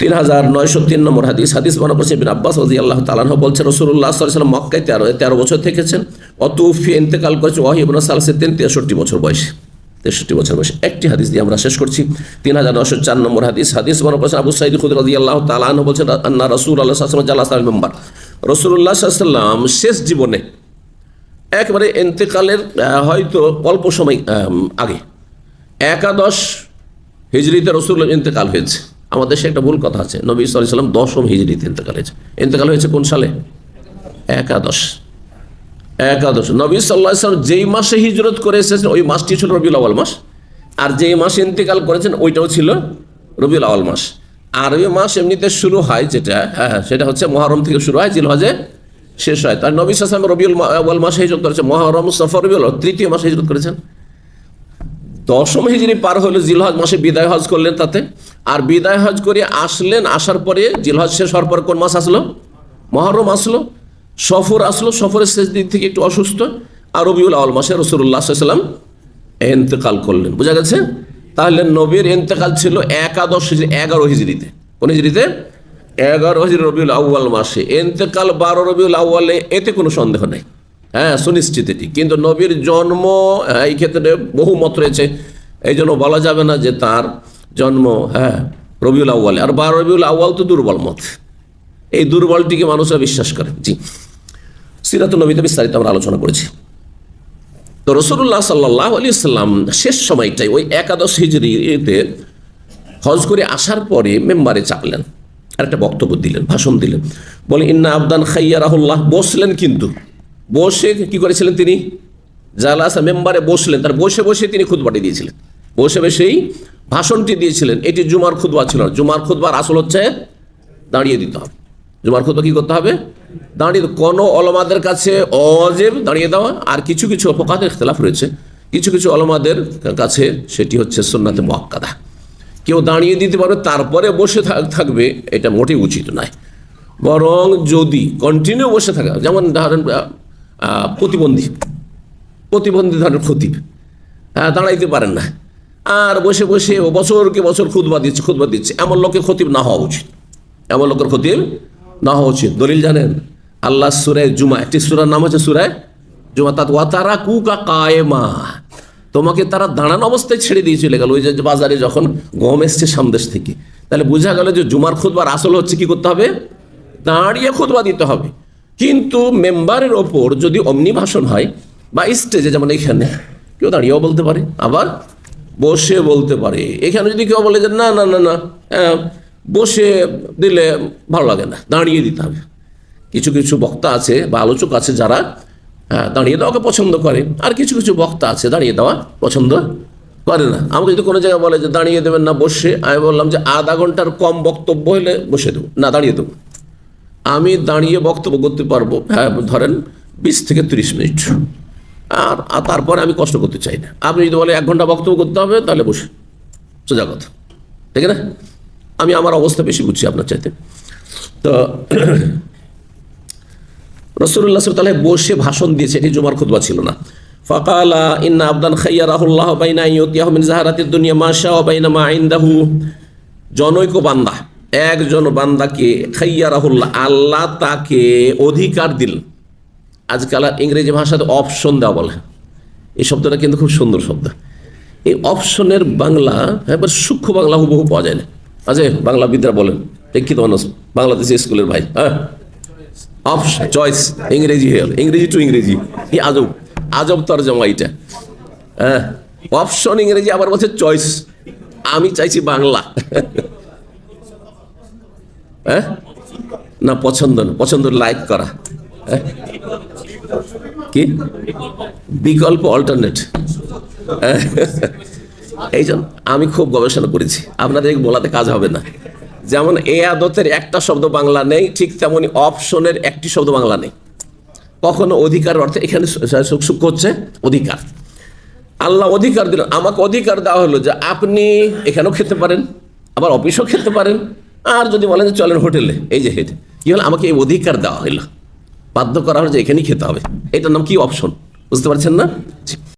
তিন হাজার নয়শো তিন নম্বর হাদিস। হাদিস মনে করছে বিন আব্বাস রাজি আল্লাহ তালাহ বলছে রসুল্লাহ সাল্লাম মক্কায় তেরো তেরো বছর থেকেছেন। অতুফি ইন্তেকাল করেছে ওয়াহিবুল তিন তেষট্টি বছর বয়সে। তেষট্টি বছর বয়সে। একটি হাদিস দিয়ে আমরা শেষ করছি। তিন হাজার নশো চার নম্বর হাদিস। হাদিস মনে করছেন আবু সাইদ খুদ রাজি আল্লাহ তালাহ বলছেন, আন্না রসুল আল্লাহ সাল্লাম জাল্লাহ মেম্বার। রসুল্লাহ সাল্লাম শেষ জীবনে একবারে এন্তেকালের হয়তো অল্প সময় আগে। একাদশ হিজড়িতে রসুল ইন্তেকাল হয়েছে। আমাদের দেশে একটা ভুল কথা আছে। নবী সাল্লাহ সাল্লাম দশম হিজড়িতে ইন্তেকাল হয়েছে। ইন্তেকাল হয়েছে কোন সালে? একাদশ। একাদশ। নবী সাল্লাহ সাল্লাম যেই মাসে হিজরত করে এসেছেন ওই মাসটি ছিল রবিউল আওয়াল মাস। আর যেই মাসে ইন্তেকাল করেছেন ওইটাও ছিল রবিউল আওয়াল মাস। আরবি মাস এমনিতে শুরু হয় যেটা হ্যাঁ হ্যাঁ, সেটা হচ্ছে মহরম থেকে শুরু হয় জিল জিলহজে শেষ হয়। তার নবী সাল্লাম রবিউল আওয়াল মাসে হিজরত করেছেন মহরম সফর রবিউল তৃতীয় মাসে হিজরত করেছেন। দশম হিজড়ি পার হলে জিলহজ মাসে বিদায় হজ করলেন তাতে। আর বিদায় হজ করে আসলেন, আসার পরে জিলহজ শেষ হওয়ার পর কোন মাস আসলো? মহরম আসলো, সফর আসলো, সফরের শেষ দিক থেকে একটু অসুস্থ। আর রবিউল আউল মাসে রসুল্লাহ সাল্লাম এন্তেকাল করলেন। বোঝা গেছে? তাহলে নবীর এন্তেকাল ছিল একাদশ হিজড়ি এগারো হিজড়িতে কোন হিজড়িতে এগারো হিজড়ি রবিউল আউ্য়াল মাসে। এন্তেকাল বারো রবিউল আউ্য়ালে, এতে কোনো সন্দেহ নেই। হ্যাঁ সুনিশ্চিত এটি। কিন্তু নবীর জন্ম হ্যাঁ, এই ক্ষেত্রে বহু মত রয়েছে। এই জন্য বলা যাবে না যে তার জন্ম হ্যাঁ রবিউল আউ্য়ালে। আর বা রবিউল আউ্য়াল তো দুর্বল মত। এই দুর্বলটিকে মানুষরা বিশ্বাস করে। জি। সিরাত নবীতে বিস্তারিত আমরা আলোচনা করেছি। তো রসুল্লাহ সাল্লাহ আলি সাল্লাম শেষ সময়টাই ওই একাদশ হিজড়িতে হজ করে আসার পরে মেম্বারে চাপলেন। আর একটা বক্তব্য দিলেন ভাষণ দিলেন। বলে ইন্না আবদান খাইয়া রাহুল্লাহ বসলেন কিন্তু। বসে কি করেছিলেন তিনি? জালাসা মেম্বারে বসলেন। তার বসে বসে তিনি খুদবাটি দিয়েছিলেন। বসে বসেই ভাষণটি দিয়েছিলেন। এটি জুমার খুদবা ছিল। জুমার খুদবার আসল হচ্ছে দাঁড়িয়ে দিতে হবে। জুমার খুদবা কি করতে হবে? দাঁড়িয়ে কোনো অলমাদের কাছে অজেব দাঁড়িয়ে দেওয়া। আর কিছু কিছু অপকাদের খেলাফ রয়েছে। কিছু কিছু অলমাদের কাছে সেটি হচ্ছে সুন্নাতে মক্কাদা কেউ দাঁড়িয়ে দিতে পারবে, তারপরে বসে থাক- থাকবে, এটা মোটেই উচিত নয়। বরং যদি কন্টিনিউ বসে থাকা, যেমন ধরেন প্রতিবন্ধী। প্রতিবন্ধী ধরনের খতিব হ্যাঁ দাঁড়াইতে পারেন না। আর বসে বসে বছরকে বছর খুদবা দিচ্ছে খুদবা দিচ্ছে। এমন লোকের খতিব না হওয়া উচিত। এমন লোকের খতিব না হওয়া উচিত। দলিল জানেন? আল্লাহ সুরায় জুমা, একটি সুরার নাম হচ্ছে সুরায় জুমা। তাত ওয়াতারা কুকা কায়েমা। তোমাকে তারা দাঁড়ানো অবস্থায় ছেড়ে দিয়ে চলে গেল। ওই যে বাজারে যখন গম এসছে সামদেশ থেকে, তাহলে বোঝা গেল যে জুমার খুদবার আসল হচ্ছে কি করতে হবে? দাঁড়িয়ে খুদবা দিতে হবে। কিন্তু মেম্বারের ওপর যদি অমনি ভাষণ হয় বা স্টেজে যেমন এখানে কেউ দাঁড়িয়েও বলতে পারে আবার বসে বলতে পারে। এখানে যদি কেউ বলে যে না না না না আহ, বসে দিলে ভালো লাগে না দাঁড়িয়ে দিতে হবে। কিছু কিছু বক্তা আছে বা আলোচক আছে যারা হ্যাঁ, দাঁড়িয়ে দেওয়াকে পছন্দ করে আর কিছু কিছু বক্তা আছে দাঁড়িয়ে দেওয়া পছন্দ করে না। আমাকে যদি কোনো জায়গায় বলে যে দাঁড়িয়ে দেবেন না বসে আমি বললাম যে আধা ঘণ্টার কম বক্তব্য হলে বসে দেবো। না দাঁড়িয়ে দেবো। আমি দাঁড়িয়ে বক্তব্য করতে পারব হ্যাঁ ধরেন বিশ থেকে তিরিশ মিনিট। আর তারপরে আমি কষ্ট করতে চাই না। আপনি যদি বলে এক ঘণ্টা বক্তব্য করতে হবে, তাহলে বসে সোজা কথা। ঠিক না? আমি আমার অবস্থা বেশি বুঝছি আপনার চাইতে। তো রসুল্লাহ তাহলে বসে ভাষণ দিয়েছে এটি জুমার খুতবা ছিল না। ফকালা, ইন্না আবদান খাইয়া রাহুল্লাহ বাইনা ইয়তিয়াহ মিন জাহারাতির দুনিয়া মাশা বাইনা মা ইন্দাহু। জনৈক বান্দা একজন বান্দাকে খাইয়া রাহুল্লাহ আল্লাহ তাকে অধিকার দিলেন আজকাল ইংরেজি ভাষাতে অপশন দেওয়া বলে। এই শব্দটা কিন্তু খুব সুন্দর শব্দ। এই অপশনের বাংলা এবার সূক্ষ্ম বাংলা হুবহু পাওয়া যায় না। আচ্ছা বাংলা বিদ্যা বলেন। শিক্ষিত মানুষ, বাংলাদেশি স্কুলের ভাই হ্যাঁ? অপশন চয়েস ইংরেজি হয়ে ইংরেজি টু ইংরেজি। কি আজব আজব তর্জমা এইটা। হ্যাঁ অপশন ইংরেজি আবার বলছে চয়েস আমি চাইছি বাংলা। হ্যাঁ? না, পছন্দ না, পছন্দ লাইক করা। হ্যাঁ? কি? বিকল্প অল্টারনেট এই জন্য আমি খুব গবেষণা করেছি। আপনাদের বলাতে কাজ হবে না। যেমন এ আদতের একটা শব্দ বাংলা নেই, ঠিক তেমনি অপশনের একটি শব্দ বাংলা নেই। কখনো অধিকার অর্থে এখানে সুখ হচ্ছে অধিকার। আল্লাহ অধিকার দিলেন। আমাকে অধিকার দেওয়া হলো যে আপনি এখানেও খেতে পারেন, আবার অফিসও খেতে পারেন। আর যদি বলেন যে চলেন হোটেলে, এই যে হেঁটে। কি হলো? আমাকে এই অধিকার দেওয়া হলো বাধ্য করা হলো যে এখানেই খেতে হবে। এটার নাম কি অপশন বুঝতে পারছেন না।